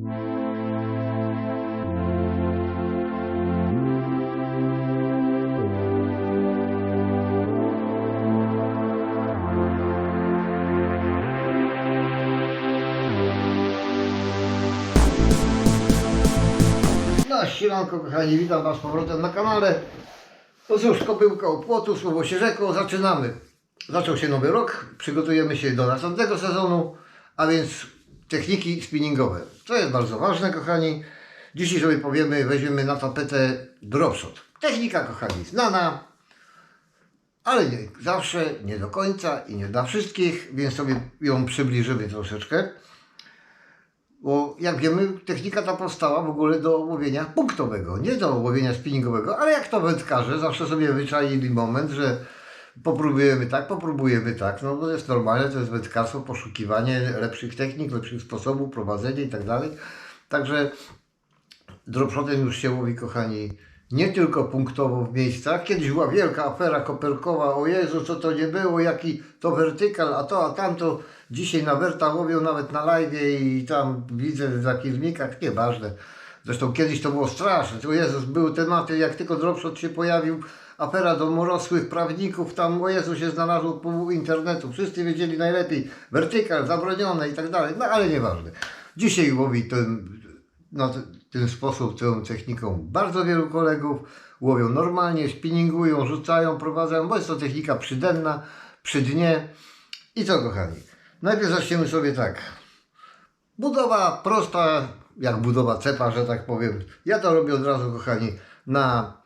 No, siemanko kochani, witam Was z powrotem na kanale. No cóż, kobyłka u płotu, słowo się rzekło, zaczynamy. Zaczął się nowy rok, przygotujemy się do następnego sezonu, a więc techniki spinningowe. To jest bardzo ważne, kochani. Dzisiaj sobie powiemy, weźmiemy na tapetę dropshot. Technika, kochani, znana, ale nie zawsze, nie do końca i nie dla wszystkich, więc sobie ją przybliżymy troszeczkę. Bo jak wiemy, technika ta powstała w ogóle do łowienia punktowego, nie do łowienia spinningowego, ale jak to wędkarze zawsze sobie wyczaili moment, że popróbujemy tak, popróbujemy tak, no to jest normalne, to jest wędkarstwo, poszukiwanie lepszych technik, lepszych sposobów, prowadzenie i tak dalej. Także dropshotem już się łowi, kochani, nie tylko punktowo w miejscach. Kiedyś była wielka afera koperkowa, o Jezu, co to nie było, jaki to wertykal, a to, a tamto. Dzisiaj na werta łowią nawet na live i tam widzę na filmikach, nieważne. Zresztą kiedyś to było straszne, o Jezus, były tematy, jak tylko dropshot się pojawił, afera domorosłych prawników, tam o Jezu się znalazło pół internetu, wszyscy wiedzieli najlepiej, wertykal zabronione i tak dalej, no ale nieważne. Dzisiaj łowi ten, t- ten sposób, tą techniką bardzo wielu kolegów, łowią normalnie, spinningują, rzucają, prowadzą, bo jest to technika przydenna, przy dnie. I co kochani, najpierw zaczniemy sobie tak. Budowa prosta, jak budowa cepa, że tak powiem. Ja to robię od razu, kochani, na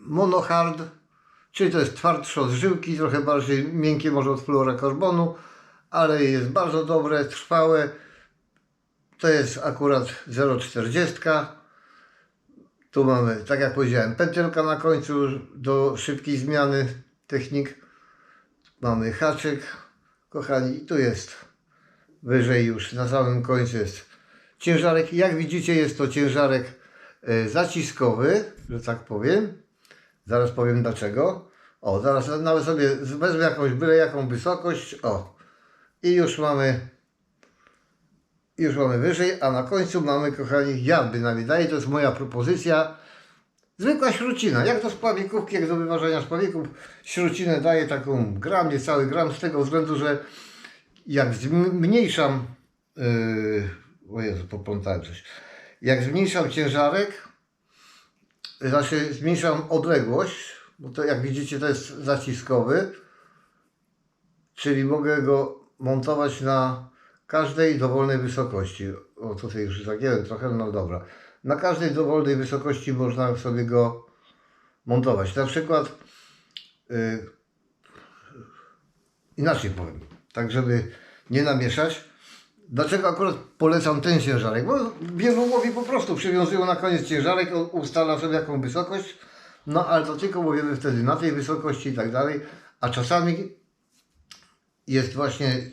monohard, czyli to jest twardsze od żyłki, trochę bardziej miękkie może od fluorokarbonu, ale jest bardzo dobre, trwałe. To jest akurat 0,40. Tu mamy, tak jak powiedziałem, pętelka na końcu do szybkiej zmiany technik. Mamy haczyk, kochani, i tu jest wyżej już, na samym końcu jest ciężarek. Jak widzicie jest to ciężarek e, zaciskowy, że tak powiem. Zaraz powiem dlaczego. O, zaraz nawet sobie wezmę jakąś byle jaką wysokość. O, i już mamy już mamy wyżej, a na końcu mamy, kochani, ja bynajmniej daję, to jest moja propozycja, zwykła śrucina, jak do spławikówki, jak do wyważenia spławików, śrucinę daję taką gram, niecały gram, z tego względu, że jak zmniejszam, yy, o Jezu, poplątałem coś, jak zmniejszam ciężarek, znaczy zmniejszam odległość, bo to jak widzicie to jest zaciskowy, czyli mogę go montować na każdej dowolnej wysokości. O, tutaj już zagięłem trochę, no dobra. Na każdej dowolnej wysokości można sobie go montować. Na przykład y, inaczej powiem, tak żeby nie namieszać. Dlaczego akurat polecam ten ciężarek? Bo wielu łowi po prostu przywiązują na koniec ciężarek, ustala sobie jaką wysokość, no ale to tylko łowimy wtedy na tej wysokości i tak dalej, a czasami jest właśnie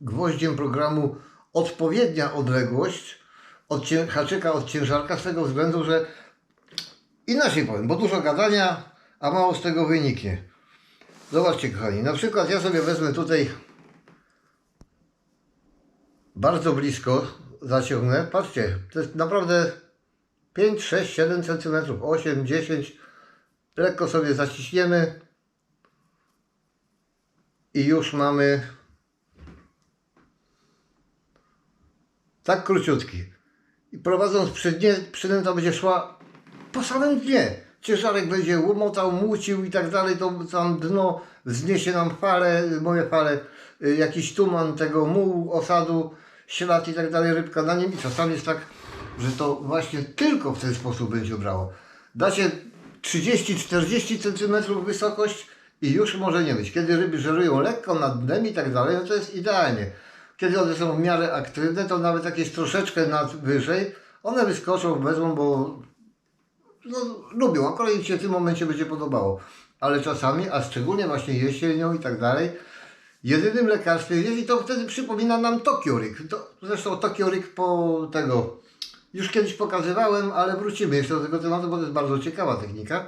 gwoździem programu odpowiednia odległość od haczyka od ciężarka z tego względu, że inaczej powiem, bo dużo gadania, a mało z tego wyniknie. Zobaczcie kochani, na przykład ja sobie wezmę tutaj bardzo blisko zaciągnę, patrzcie, to jest naprawdę 5, 6, 7 cm, 8, 10, lekko sobie zaciśniemy. I już mamy tak króciutki. I prowadząc przy dnie, przynęta będzie szła po samym dnie. Ciężarek będzie łomotał, mucił i tak dalej, to tam dno wzniesie nam fale, moje fale, y, jakiś tuman tego mułu, osadu, ślad i tak dalej, rybka na nim. I czasami jest tak, że to właśnie tylko w ten sposób będzie brało. Dacie 30-40 cm wysokość i już może nie być. Kiedy ryby żerują lekko nad dnem i tak dalej, no to jest idealnie. Kiedy one są w miarę aktywne, to nawet jak jest troszeczkę nad wyżej, one wyskoczą, wezmą, bo no, lubią, akurat im się w tym momencie będzie podobało. Ale czasami, a szczególnie właśnie jesienią i tak dalej, jedynym lekarstwem jest i to wtedy przypomina nam Tokioryk. To, zresztą Tokioryk po tego już kiedyś pokazywałem, ale wrócimy jeszcze do tego tematu, bo to jest bardzo ciekawa technika,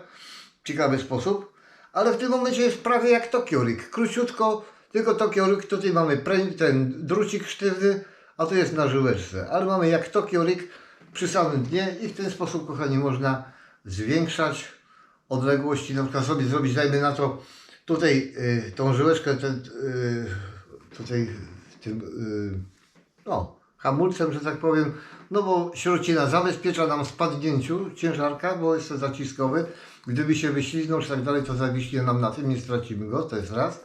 ciekawy sposób. Ale w tym momencie jest prawie jak Tokioryk. Króciutko, tylko Tokioryk, tutaj mamy ten drucik sztywny, a to jest na żyłeczce. Ale mamy jak Tokio Rig przy samym dnie i w ten sposób, kochani, można zwiększać odległości, na przykład sobie zrobić, dajmy na to, tutaj y, tą żyłeczkę, ten, y, tutaj tym, y, no, hamulcem, że tak powiem, no bo śrucina zabezpiecza nam spadnięciu ciężarka, bo jest to zaciskowy. Gdyby się wyśliznął czy tak dalej, to zawiśnie nam na tym, nie stracimy go, to jest raz.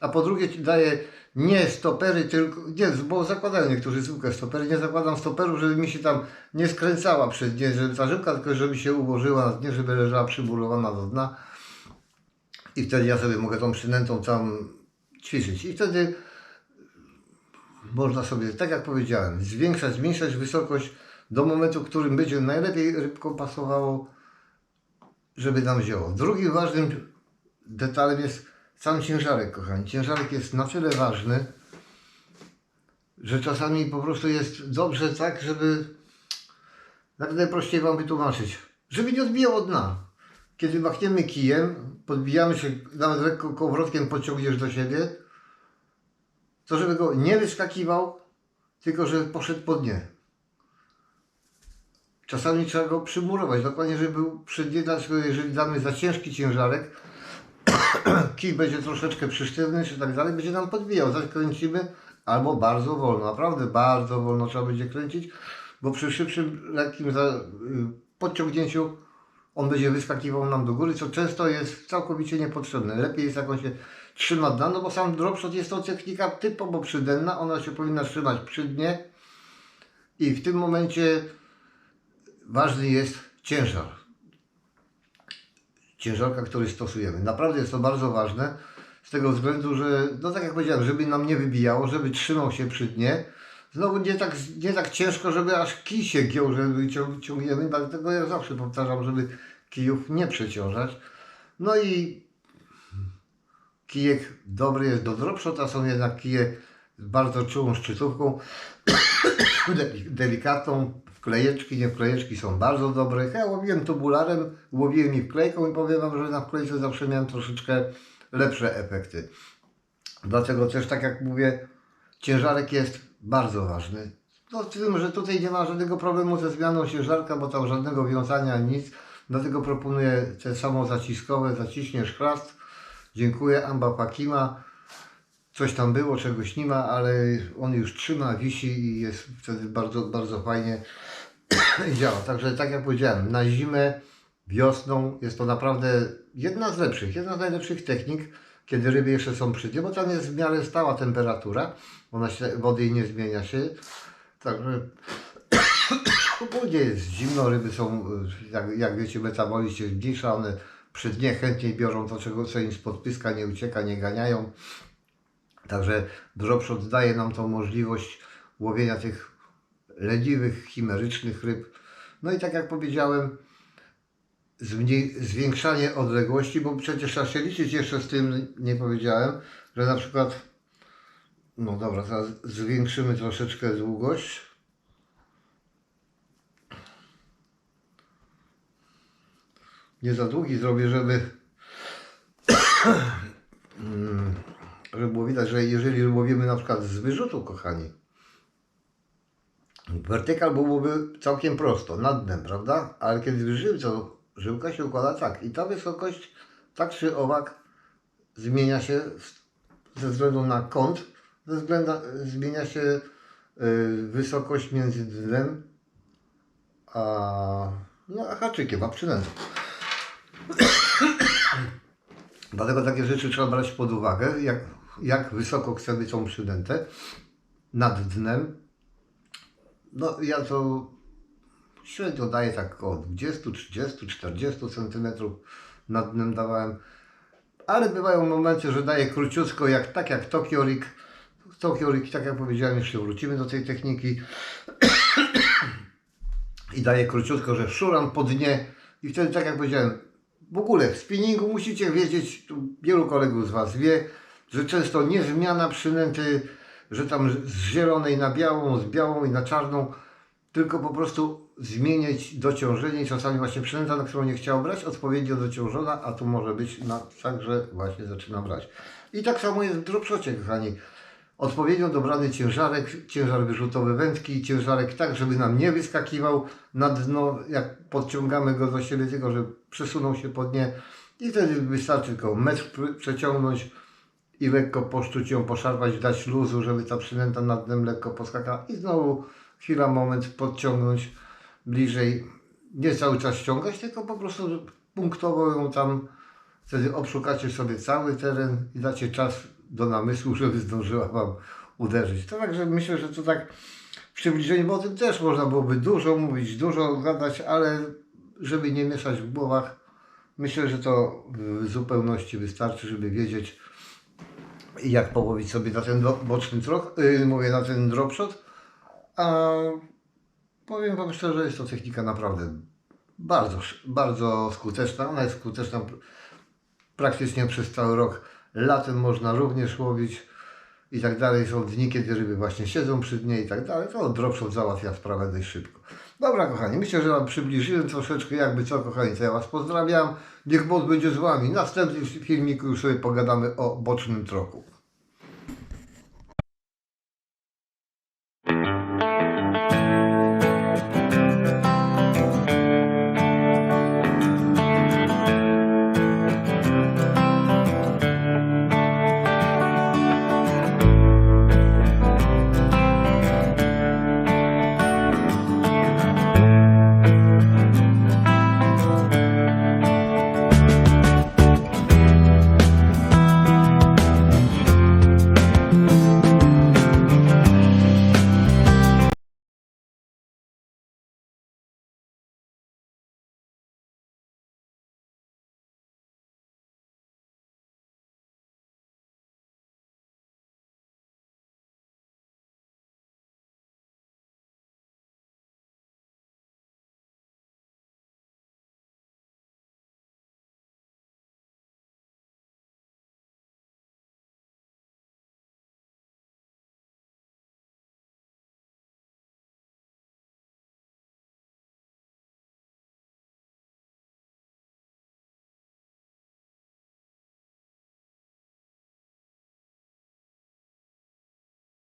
A po drugie daje nie stopery, tylko, nie, bo zakładają niektórzy zwykłe stopery, nie zakładam stoperów, żeby mi się tam nie skręcała przed dnie, żeby ta żyłka, tylko żeby się ułożyła na dnie, żeby leżała przymurowana do dna. I wtedy ja sobie mogę tą przynętą tam ćwiczyć. I wtedy można sobie, tak jak powiedziałem, zwiększać, zmniejszać wysokość do momentu, w którym będzie najlepiej rybką pasowało, żeby nam wzięło. Drugim ważnym detalem jest sam ciężarek, kochani. Ciężarek jest na tyle ważny, że czasami po prostu jest dobrze tak, żeby jak najprościej Wam wytłumaczyć, żeby nie odbijał od dna. Kiedy machniemy kijem, podbijamy się, nawet lekko kołowrotkiem pociągniesz do siebie, to żeby go nie wyskakiwał, tylko żeby poszedł po dnie. Czasami trzeba go przymurować, dokładnie, żeby był przy dnie, dlatego jeżeli damy za ciężki ciężarek, kij będzie troszeczkę przysztywny, czy tak dalej, będzie nam podbijał, zakręcimy, albo bardzo wolno, naprawdę bardzo wolno trzeba będzie kręcić, bo przy szybszym, lekkim y, podciągnięciu on będzie wyskakiwał nam do góry, co często jest całkowicie niepotrzebne. Lepiej jest jak on się trzyma dna, no bo sam dropshot jest to technika typowo przydenna, ona się powinna trzymać przy dnie i w tym momencie ważny jest ciężar. Ciężarka, który stosujemy. Naprawdę jest to bardzo ważne z tego względu, że, no tak jak powiedziałem, żeby nam nie wybijało, żeby trzymał się przy dnie. Znowu nie tak, nie tak ciężko, żeby aż kij się giął, cią- ciągniemy, dlatego ja zawsze powtarzam, żeby kijów nie przeciążać. No i kijek dobry jest do dropshota, są jednak kije z bardzo czułą szczytówką, deli- delikatną, wklejeczki, nie wklejeczki są bardzo dobre. Ja łowiłem tubularem, łowiłem ich klejką i powiem Wam, że na wklejce zawsze miałem troszeczkę lepsze efekty. Dlatego też, tak jak mówię, ciężarek jest bardzo ważny. No, z tym, że tutaj nie ma żadnego problemu ze zmianą ciężarka, bo tam żadnego wiązania, nic. Dlatego proponuję te samo zaciskowe, zaciśniesz chrast. Dziękuję, Amba Pakima. Coś tam było, czegoś nie ma, ale on już trzyma, wisi i jest wtedy bardzo, bardzo fajnie działa. Także tak jak powiedziałem, na zimę, wiosną jest to naprawdę jedna z lepszych, jedna z najlepszych technik, kiedy ryby jeszcze są przy dnie, bo tam jest w miarę stała temperatura, ona się, wody nie zmienia się. Także Ogólnie jest zimno, ryby są, jak, jak wiecie, metabolizm się zmniejsza, one przy dnie chętniej biorą to, czego co im spod pyska nie ucieka, nie ganiają. Także dropshot daje nam tą możliwość łowienia tych leniwych, chimerycznych ryb. No i tak jak powiedziałem, zwiększanie odległości, bo przecież trzeba się liczyć jeszcze z tym, nie powiedziałem, że na przykład, no dobra, teraz zwiększymy troszeczkę długość. Nie za długi zrobię, żeby żeby było widać, że jeżeli łowimy na przykład z wyrzutu, kochani, wertykal byłoby całkiem prosto, nad dnem, prawda? Ale kiedy wyżyły, to żyłka się układa tak i ta wysokość tak czy owak zmienia się ze względu na kąt, ze względu zmienia się y, wysokość między dnem a, no, a haczykiem, a przynętą. Dlatego takie rzeczy trzeba brać pod uwagę, jak, jak wysoko chcemy tą przynętę nad dnem. No ja to średnio daję tak około 20, 30, 40 centymetrów nad dnem dawałem. Ale bywają momenty, że daję króciutko, jak, tak jak Tokyo Rig. Tokyo Rig, tak jak powiedziałem, jeszcze wrócimy do tej techniki. I daję króciutko, że szuram po dnie i wtedy, tak jak powiedziałem, w ogóle w spinningu musicie wiedzieć, tu wielu kolegów z Was wie, że często nie zmiana przynęty, że tam z zielonej na białą, z białą i na czarną, tylko po prostu zmieniać dociążenie. Czasami właśnie przynęta, na którą nie chciał brać, odpowiednio dociążona, a tu może być na tak, że właśnie zaczyna brać. I tak samo jest w dropshocie, kochani. odpowiednio dobrany ciężarek, ciężar wyrzutowy wędki, ciężarek tak, żeby nam nie wyskakiwał na dno, jak podciągamy go do siebie, tylko że przesunął się pod nie i wtedy wystarczy tylko metr pr- przeciągnąć i lekko poszczuć ją, poszarpać, dać luzu, żeby ta przynęta nad dnem lekko poskakała i znowu chwila, moment podciągnąć bliżej, nie cały czas ściągać, tylko po prostu punktowo ją tam Wtedy obszukacie sobie cały teren i dacie czas do namysłu, żeby zdążyła Wam uderzyć. To także myślę, że to tak w przybliżeniu, bo o tym też można byłoby dużo mówić, dużo gadać, ale żeby nie mieszać w głowach, myślę, że to w zupełności wystarczy, żeby wiedzieć, jak połowić sobie na ten boczny trok, yy, mówię na ten dropshot, a powiem Wam szczerze, jest to technika naprawdę bardzo, bardzo skuteczna. Ona jest skuteczna pr- praktycznie przez cały rok. Latem można również łowić i tak dalej. Są dni, kiedy ryby właśnie siedzą przy dnie i tak dalej. To dropshot załatwia sprawę dość szybko. Dobra, kochani, myślę, że Wam przybliżyłem troszeczkę, jakby co, kochani, to ja Was pozdrawiam. Niech Bóg będzie z Wami. W następnym filmiku już sobie pogadamy o bocznym troku.